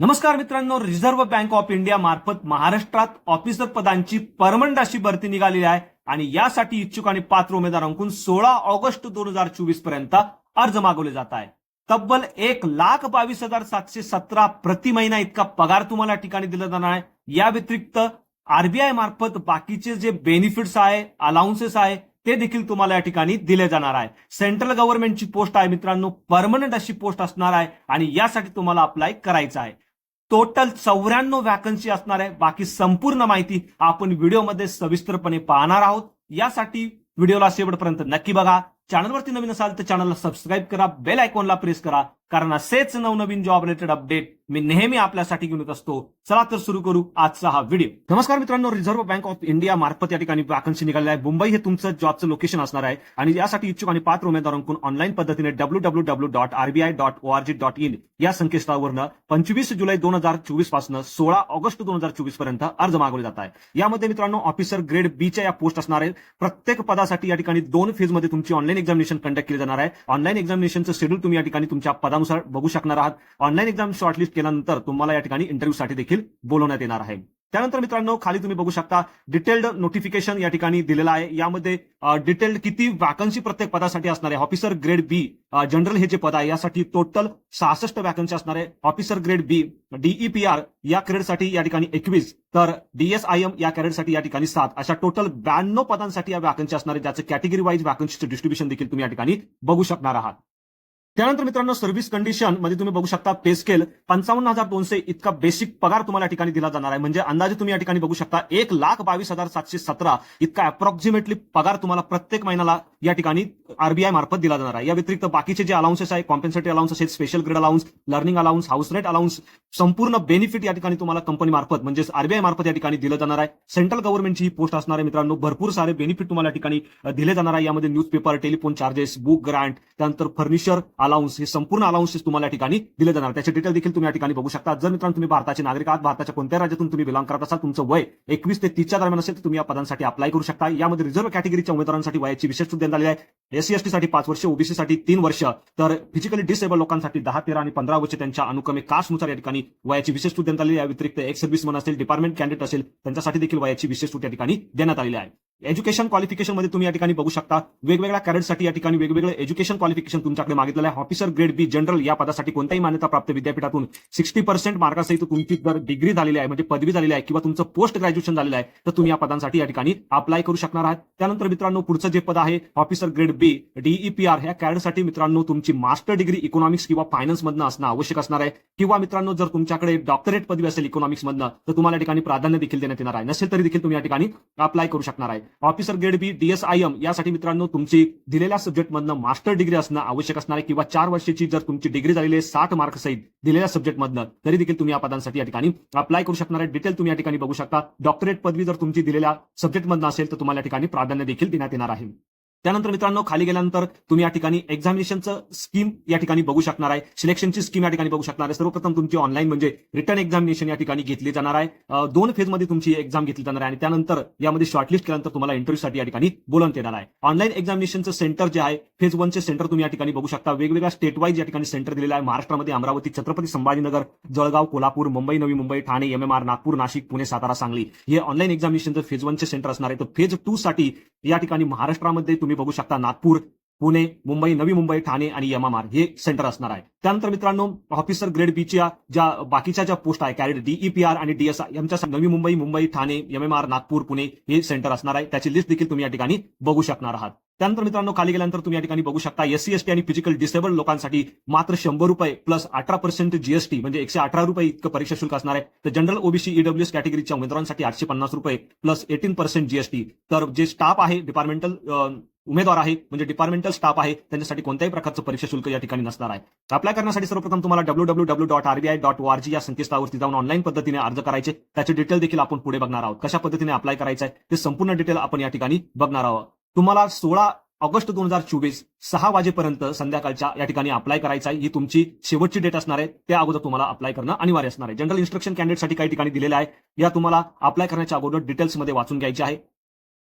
नमस्कार मित्रांनो reserve bank of India मार्फत महाराष्ट्रात ऑफिसर पदांची परमनंट अशी भरती निघालेली आहे आणि यासाठी इच्छुक आणि पात्र उमेदवारांकडून सोळा ऑगस्ट दोन हजार चोवीसपर्यंत अर्ज मागवले जात आहे तब्बल एक लाख बावीस हजार सातशे सतरा प्रति महिना इतका पगार तुम्हाला या ठिकाणी दिला जाणार आहे. या व्यतिरिक्त आरबीआय मार्फत बाकीचे जे बेनिफिट्स आहे अलाउन्सेस आहे ते देखील तुम्हाला या ठिकाणी दिले जाणार आहे. सेंट्रल गव्हर्नमेंटची पोस्ट आहे मित्रांनो परमनंट अशी पोस्ट असणार आहे आणि यासाठी तुम्हाला अप्लाय करायचं आहे. टोटल चौऱ्याण्णव वॅकन्सी असणार आहे. बाकी संपूर्ण माहिती आपण व्हिडिओमध्ये सविस्तरपणे पाहणार आहोत. यासाठी व्हिडिओला शेवटपर्यंत नक्की बघा. चॅनलवरती नवीन असाल तर चॅनलला सबस्क्राईब करा. बेल आयकॉनला प्रेस करा. कारण असेच नवनवीन जॉब रिलेटेड अपडेट मी नेहमी आपल्यासाठी घेऊन येत असतो. चला तर सुरू करू आजचा हा व्हिडिओ नमस्कार मित्रांनो रिझर्व्ह बँक ऑफ इंडिया मार्फत या ठिकाणी वॅकन्सी निघालेली आहे. मुंबई हे तुमचं जॉबचं लोकेशन असणार आहे. आणि यासाठी इच्छुक आणि पात्र उमेदवारांकडून ऑनलाईन पद्धतीने W W W dot RBI dot O G dot in या संकेतस्थळावरनं पंचवीस जुलै दोन हजार चोवीसपासून सोळा ऑगस्ट दोन हजार चोवीसपर्यंत अर्ज मागवले जात आहे. यामध्ये मित्रांनो ऑफिसर ग्रेड बीच्या या पोस्ट असणार आहे. प्रत्येक पदासाठी या ठिकाणी दोन फेजमध्ये तुमची ऑनलाईन एक्झामिनेशन कंडक्ट केली जाणार आहे. ऑनलाईन एक्झामिनेशनचं शेड्यूल तुम्ही या ठिकाणी तुमच्या पदा पदानुसार बघू शकणार आहात. ऑनलाईन एक्झाम शॉर्टलिस्ट केल्यानंतर तुम्हाला या ठिकाणी इंटरव्ह्यूसाठी देखील बोलवण्यात येणार आहे. त्यानंतर मित्रांनो खाली तुम्ही बघू शकता डिटेल्ड नोटिफिकेशन या ठिकाणी दिलेलं आहे. यामध्ये डिटेल्ड किती वॅकन्सी प्रत्येक पदासाठी असणार आहे? ऑफिसर ग्रेड बी जनरल हे जे पद आहे यासाठी टोटल सहासष्ट वॅकन्सी असणार आहे. ऑफिसर ग्रेड बी डीईपीआर या क्रेडसाठी या ठिकाणी एकवीस. तर डीएसआयएम या कॅरेटसाठी या ठिकाणी सात. अशा टोटल ब्याण्णव पदांसाठी या वॅकन्सी असणार आहे. ज्याचं कॅटेगरी वाईज वॅकन्सीचं डिस्ट्रीब्युशन देखील तुम्ही या ठिकाणी बघू शकणार आहात. त्यानंतर मित्रांनो सर्व्हिस कंडिशनमध्ये तुम्ही बघू शकता पे स्केल पंचावन्न हजार दोनशे इतका बेसिक पगार तुम्हाला या ठिकाणी दिला जाणार आहे. म्हणजे अंदाजे तुम्ही या ठिकाणी बघू शकता एक लाख बावीस हजार सातशे सतरा इतका अप्रॉक्सिमेटली पगार तुम्हाला प्रत्येक महिन्याला या ठिकाणी आरबीआय मार्फत दिला जाणार आहे. या व्यतिरिक्त बाकीचे जे अलाउन्सेस आहे कॉम्पेन्सेटरी अलाउन्स आहेत special grade allowance learning allowance house rate allowance संपूर्ण बेनिफिट या ठिकाणी तुम्हाला कंपनी मार्फत म्हणजे आरबीआय मार्फत या ठिकाणी दिलं जाणार आहे. सेंट्रल गव्हर्नमेंटची ही पोस्ट असणार आहे मित्रांनो. भरपूर सारे बेनिफिट तुम्हाला या ठिकाणी दिले जाणार आहे. यामध्ये newspaper telephone charges book grant त्यानंतर फर्निचर अलाउन्स हे संपूर्ण अलाउन्सेस तुम्हाला या ठिकाणी दिले जाणार. त्याचे डिटेल देखील तुम्ही या ठिकाणी बघू शकता. जर मित्रांनो तुम्ही भारताचे नागरिक आहात भारताच्या कोणत्या राज्यातून तुम्ही बिलॉंग करत असाल तुमचं वय एकवीस ते तीसच्या दरम्यान असेल तर तुम्ही या पदांसाठी अप्लाय करू शकता. यामध्ये रिझर्व्ह कॅटेगरीच्या उमेदवारांसाठी वयाची विशेष सुद्धा देण्यात आहे एससी एसटीसाठी पाच वर्ष ओबीसी साठी तीन वर्ष. तर फिजिकली डिसेबल लोकांसाठी दहा तेरा आणि पंधरा वर्ष त्यांच्या अनुक्रमे कास्टनुसार या ठिकाणी वयाची विशेष सूट देण्यात आली आहे. या व्यतिरिक्त एक सर्व्हिसमन असेल डिपार्टमेंट कॅन्डिडेट असेल त्यांच्यासाठी देखील वयाची विशेष सूट या ठिकाणी देण्यात आलेली आहे. एज्युकेशन क्वालिफिकेशनमध्ये तुम्ही या ठिकाणी बघू शकता वेगवेगळ्या कॅरेटसाठी या ठिकाणी वेगवेगळे एज्युकेशन क्वालिफिकेशन तुमच्याकडे मागितलेलं आहे. ऑफिसर ग्रेड बी जनरल या पदासाठी कोणत्याही मान्यता प्राप्त विद्यापीठातून सिक्स्टी पर्सेंट मार्कासहित तुमची जर डिग्री झालेली आहे म्हणजे पदवी झालेली आहे किंवा तुमचं पोस्ट ग्रॅज्युएशन झालेलं आहे तर तुम्ही या पदांसाठी या ठिकाणी अप्लाय करू शकणार आहात. त्यानंतर मित्रांनो पुढचं जे पद आहे ऑफिसर ग्रेड बी डीईपीआर ह्या कॅडसाठी मित्रांनो तुमची मास्टर डिग्री इकॉनॉमिक्स किंवा फायनान्स मधनं असणं आवश्यक असणार आहे. किंवा मित्रांनो जर तुमच्याकडे डॉक्टरेट पदवी असेल इकॉनॉमिक्स मधनं तर तुम्हाला या ठिकाणी प्राधान्य देखील देण्यात येणार आहे. नसेल तरी देखील तुम्ही या ठिकाणी अप्लाय करू शकणार आहे. ऑफिसर ग्रेड बी डीएसआयएम यासाठी मित्रांनो तुमची दिलेल्या सब्जेक्टमधनं मास्टर डिग्री असणं आवश्यक असणार आहे. किंवा चार वर्षाची जर तुमची डिग्री झालेली आहे साठ मार्क सहित दिलेल्या सब्जेक्टमधनं तरी देखील तुम्ही या पदांसाठी या ठिकाणी अप्लाय करू शकणार आहे. डिटेल तुम्ही या ठिकाणी बघू शकता. डॉक्टरेट पदवी जर तुमची दिलेल्या सब्जेक्टमधनं असेल तर तुम्हाला या ठिकाणी प्राधान्य देखील देण्यात येणार आहे. त्यानंतर मित्रांनो खाली गेल्यानंतर तुम्ही या ठिकाणी एक्झामिनेशनचं स्कीम या ठिकाणी बघू शकणार आहे. सिलेक्शनची स्कीम या ठिकाणी बघू शकणार आहे. सर्वप्रथम तुमची ऑनलाईन म्हणजे रिटर्न एक्झामिनेशन या ठिकाणी घेतली जाणार आहे. दोन फेजमध्ये तुमची एक्झाम घेतली जाणार आहे आणि त्यानंतर यामध्ये शॉर्टलिस्ट केल्यानंतर तुम्हाला इंटरव्ह्यूसाठी या ठिकाणी बोलवण्यात येणार आहे. ऑनलाईन एक्झामिनेशनचं सेंटर जे आहे फेज वनचे सेंटर तुम्ही या ठिकाणी बघू शकता. वेगवेगळ्या स्टेट वाईज या ठिकाणी सेंटर दिलेलं आहे. महाराष्ट्रामध्ये अमरावती छत्रपती संभाजीनगर जळगाव कोल्हापूर मुंबई नवी मुंबई ठाणे एमएमआर नागपूर नाशिक पुणे सातारा सांगली. हे ऑनलाईन एक्झामिनेशनचं फेज वनचे सेंटर असणार आहे. तर फेज टू साठी या ठिकाणी महाराष्ट्रामध्ये तुम्ही बघू शकता नागपूर पुणे मुंबई नवी मुंबई ठाणे आणि यमामार हे सेंटर असणार आहे. त्यानंतर मित्रांनो ऑफिसर ग्रेड बीच्या ज्या बाकीच्या ज्या पोस्ट आहे कॅरेट डीईपीआर आणि डीएसआय यांच्या नवी मुंबई मुंबई ठाणे एमएमआर नागपूर पुणे हे सेंटर असणार आहे. त्याची लिस्ट देखील तुम्ही या ठिकाणी बघू शकणार आहात. त्यानंतर मित्रांनो खाली गेल्यानंतर तुम्ही या ठिकाणी बघू शकता एससी एसटी आणि फिजिकल डिसेबल लोकांसाठी मात्र शंभर रुपये प्लस अठरा पर्सेंट जीएसटी म्हणजे एकशे अठरा रुपये इतकं परीक्षा शुल्क असणार आहे. तर जनरल ओबीसी ईडब्ल्यूएस कॅटेगरीच्या उमेदवारांसाठी आठशे पन्नास रुपये प्लस एटीन पर्सेंट जीएसटी तर जे स्टाफ आहे डिपार्टमेंटल उमेदवार आहे म्हणजे डिपार्टमेंटल स्टाफ आहे त्यांच्यासाठी कोणत्याही प्रकारचं परीक्षा शुल्क या ठिकाणी नसणार आहे. अप्लाय करण्यासाठी सर्वप्रथम तुम्हाला W W W dot RBI dot org या संकेतस्थळावरती जाऊन ऑनलाईन पद्धतीने अर्ज करायचे. त्याचे डिटेल देखील आपण पुढे बघणार आहोत. कशा पद्धतीने अप्लाय करायचं आहे ते संपूर्ण डिटेल आपण या ठिकाणी बघणार आहोत. तुम्हाला सोळा ऑगस्ट दोन हजार चोवीस सहा वाजेपर्यंत संध्याकाळच्या या ठिकाणी अप्लाय करायचं आहे. ही तुमची शेवटची डेट असणार आहे. त्या अगोदर तुम्हाला अप्लाय करणं अनिवार्य असणार आहे. जनरल इन्स्ट्रक्शन कॅन्डिडेटसाठी काही ठिकाणी दिलेलं आहे. या तुम्हाला अप्लाय करण्याच्या अगोदर डिटेल्समध्ये वाचून घ्यायचे आहे.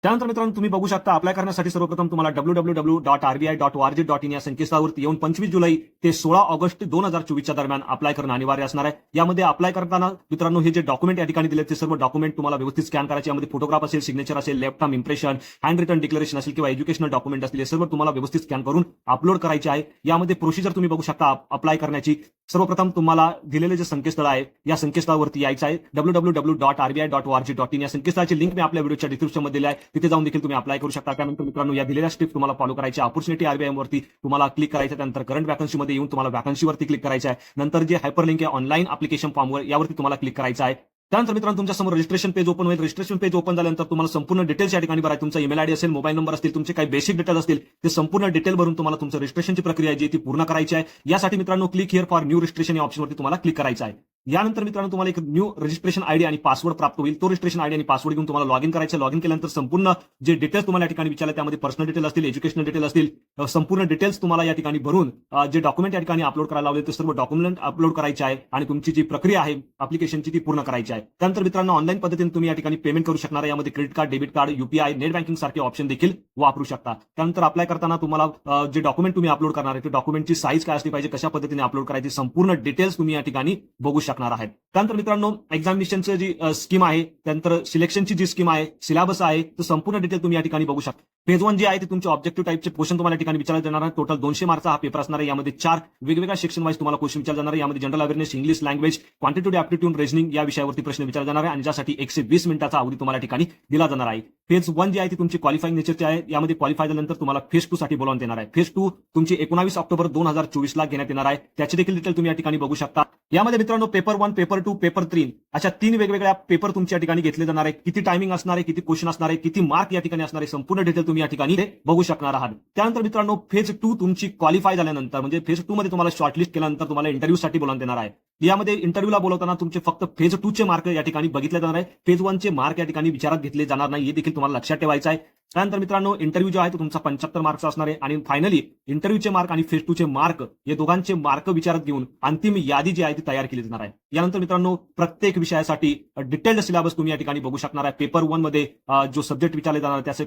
त्यानंतर मित्रांनो तुम्ही बघू शकता अप्लाय करण्यासाठी सर्वप्रथम तुम्हाला W W W dot RBI dot org dot in या संकेतस्थळावरती येऊन पंचवीस जुलै ते सोळा ऑगस्ट दोन हजार चोवीसच्या दरम्यान अप्लाय करणं अनिवार्य असणार आहे. यामध्ये अप्लाय करताना मित्रांनो हे जे डॉक्युमेंट या ठिकाणी दिले ते सर्व डॉक्युमेंट तुम्हाला व्यवस्थित स्कॅन करायचे. यामध्ये फोटोग्राफ असेल सिग्नेचर असेल left impression hand written declaration असेल किंवा एज्युकेशनल डॉक्युमेंट असतील हे सर्व तुम्हाला व्यवस्थित स्कॅन करून अपलोड करायचे आहे. यामध्ये प्रोसिजर तुम्ही बघू शकता अप्लाय करण्याची. सर्वप्रथम तुम्हाला दिलेले जे संकेतस्थळ आहे या संकेतस्थळावरती यायचं आहे. W W W dot RBI dot org dot in या संकेतस्थळाची लिंक मी आपल्या व्हिडिओच्या डिस्क्रिप्शनमध्ये दिली आहे. तिथे जाऊन देखील तुम्ही अप्लाय करू शकता. त्यानंतर मित्रांनो या दिलेल्या स्टेप तुम्हाला फॉलो करायची ऑपॉर्च्युनिटी आरबीआय वरती तुम्हाला क्लिक करायचं त्यानंतर करंट वॅकन्सीमध्ये येऊन तुम्हाला वॅकन्सीवरती क्लिक करायचं आहे नंतर जे हायपर लिंक आहे ऑनलाईन अप्लिकेशन फॉर्मवर यावरती तुम्हाला क्लिक करायचं आहे. त्यानंतर मित्रांनो तुमच्यासमोर रजिस्ट्रेशन पेज ओपन होईल. रजिस्ट्रेशन पेज ओपन झाल्यानंतर तुम्हाला संपूर्ण डिटेल्स या ठिकाणी भराय तुमचा ईमेल आयडी असेल मोबाईल नंबर असतील तुमचे काही बेसिक डिटेल्स असतील ते संपूर्ण डिटेल भरून तुम्हाला तुमचं रजिस्ट्रेशनची प्रक्रिया जी ती पूर्ण करायची आहे. यासाठी मित्रांनो click here for new registration या ऑप्शनवरती तुम्हाला क्लिक करायचं आहे. यानंतर मित्रांनो तुम्हाला एक न्यू रजिस्ट्रेशन आयडी आणि पासवर्ड प्राप्त होईल. तो रजिस्ट्रेशन आयडी आणि पासवर्ड घेऊन तुम्हाला लॉग इन करायचं लॉग इन केल्यानंतर संपूर्ण जे डिटेल्स तुम्हाला या ठिकाणी विचारले त्यामध्ये पर्सनल डिटेल असतील एज्युकेशनल डिटेल असतील संपूर्ण डिटेल्स तुम्हाला या ठिकाणी भरून जे डॉक्युमेंट या ठिकाणी अपलोड करायला लावले ते सर्व डॉक्युमेंट अपलोड करायचे आहे आणि तुमची जी प्रक्रिया आहे अप्लिकेशनची ती पूर्ण करायची आहे. त्यानंतर मित्रांनो ऑनलाईन पद्धतीने तुम्ही या ठिकाणी पेमेंट करू शकणार आहे. यामध्ये credit card debit card UPI net banking सारखे ऑप्शन देखील वापरू शकता. त्यानंतर अप्लाय करताना तुम्हाला जे डॉक्युमेंट तुम्ही अपलोड करणार आहे ते डॉक्युमेंटची साईज काय असली पाहिजे कशा पद्धतीने अपलोड करायची संपूर्ण डिटेल्स तुम्ही या ठिकाणी बघू शकता. शकणार आहात. त्यानंतर मित्रांनो एक्झामिनेशनचं जी स्कीम आहे त्यानंतर सिलेक्शनची जी स्कीम आहे सिलेबस आहे तर संपूर्ण डिटेल तुम्ही या ठिकाणी बघू शकता. फेज वन जे आहे ते तुमचे ऑब्जेक्टिव्ह टाईपचे क्वेश्चन तुम्हाला या ठिकाणी विचारले जाणार आहे टोटल दोनशे मार्कचा हा पेपर असणार आहे. यामध्ये चार वेगवेगळ्या सेक्शन वाईज तुम्हाला क्वेश्चन विचारले जाणार आहे. यामध्ये general awareness English language quantitative aptitude reasoning या विषयावरती प्रश्न विचारले जाणार आहे. आणि ज्यासाठी एकशे वीस मिनिटाचा अवधी तुम्हाला ठिकाणी दिला जाणार आहे. फेज वन जे आहे ती तुमची क्वालिफाईंग नेचरची आहे. यामध्ये क्वालिफाय झाल्यानंतर तुम्हाला फेज टू साठी बोलावून देणार आहे. फेज टू तुमची एकोणावीस ऑक्टोबर दोन हजार चोवीस ला घेण्यात येणार आहे. त्याची देखील डिटेल तुम्ही या ठिकाणी बघू शकता. यामध्ये मित्रांनो paper one paper two paper three अशा तीन वेगवेगळ्या पेपर तुमच्या ठिकाणी घेतले जाणार आहे किती टायमिंग असणार आहे किती क्वेश्चन असणार आहे किती मार्क या ठिकाणी असणार आहे संपूर्ण डिटेल तुम्ही या ठिकाणी बघू शकणार आहात. त्यानंतर मित्रांनो फेज टू तुमची क्वालिफाय झाल्यानंतर म्हणजे फेज टू मध्ये तुम्हाला शॉर्टलिस्ट केल्यानंतर तुम्हाला इंटरव्ह्यू साठी बोलावून देणार आहे. यामध्ये इंटरव्ह्यूला बोलवताना तुमचे फक्त फेज टू चे मार्क या ठिकाणी बघितले जाणार आहे. फेज वन चे मार्क या ठिकाणी विचारात घेतले जाणार नाही हे देखील तुम्हाला लक्षात ठेवायचं आहे. त्यानंतर मित्रांनो इंटरव्ह्यू जो आहे तो तुमचा पंच्याहत्तर मार्क असणार आहे. आणि फायनली इंटरव्ह्यूचे मार्क आणि फेस टू चे मार्क हे दोघांचे मार्क विचारात घेऊन अंतिम यादी जी आहे ती तयार केली जाणार आहे. यानंतर मित्रांनो प्रत्येक विषयासाठी डिटेल्ड सिलेबस तुम्ही या ठिकाणी बघू शकणार आहे. पेपर वनमध्ये जो सब्जेक्ट विचारले जाणार त्याचे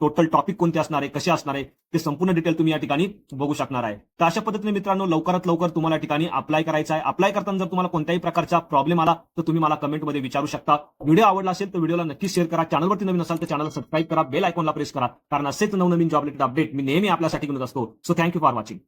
टोटल टॉपिक कोणते असणार आहे? कसे असणार आहे? ते संपूर्ण डिटेल तुम्ही या ठिकाणी बघू शकणार आहे. तर अशा पद्धतीने मित्रांनो लवकरात लवकर तुम्हाला या ठिकाणी अप्लाय करायचा आहे. अप्लाय करताना जर तुम्हाला कोणत्याही प्रकारचा प्रॉब्लेम आला तर तुम्ही मला कमेंटमध्ये विचारू शकता. व्हिडिओ आवडला असेल तर व्हिडिओला नक्की शेअर करा. चॅनलवरती नवीन असाल तर चॅनलला सबस्क्राईब करा. बेल आयकॉनला प्रेस करा. कारण असेच नवनवीन जॉब रिलेटेड अपडेट मी नेहमी आपल्यासाठी घेऊन असतो. So thank you for watching